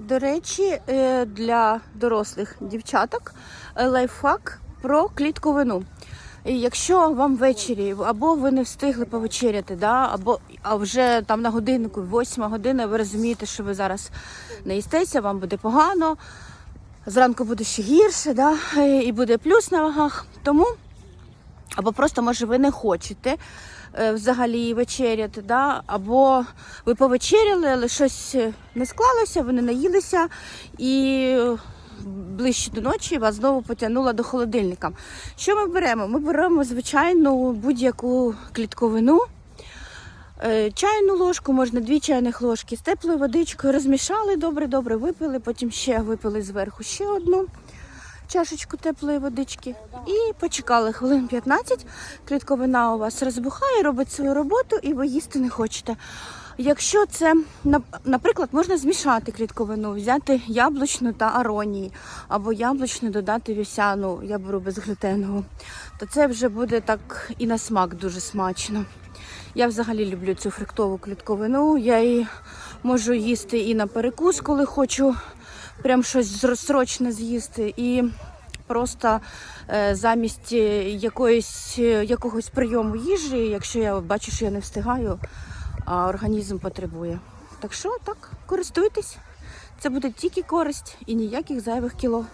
До речі, е, для дорослих дівчаток е, лайфхак про клітковину. Якщо вам ввечері або ви не встигли повечеряти, да, або а вже там на годиннику, восьма година, ви розумієте, що ви зараз не їстеся, вам буде погано, зранку буде ще гірше, да, і буде плюс на вагах. Тому або просто, може, ви не хочете е, взагалі вечеряти, да? або ви повечеряли, але щось е, не склалося, ви не наїлися, і е, ближче до ночі вас знову потягнуло до холодильника. Що ми беремо? Ми беремо звичайну будь-яку клітковину. Чайну ложку, можна дві чайних ложки з теплою водичкою розмішали, добре-добре випили, потім ще випили зверху ще одну чашечку теплої водички і почекали хвилин 15. Клітковина у вас розбухає, робить свою роботу і ви їсти не хочете. Якщо це, нап- наприклад, можна змішати клітковину, взяти яблучну та аронії, або яблучну додати вівсяну, я беру безглютенову, то це вже буде так і на смак дуже смачно. Я взагалі люблю цю фруктову клітковину. Я її можу їсти і на перекус, коли хочу прям щось срочно з'їсти. І просто е, замість е, якоїсь, е, якогось прийому їжі, якщо я бачу, що я не встигаю, а організм потребує. Так що так, користуйтесь. Це буде тільки користь і ніяких зайвих кіло.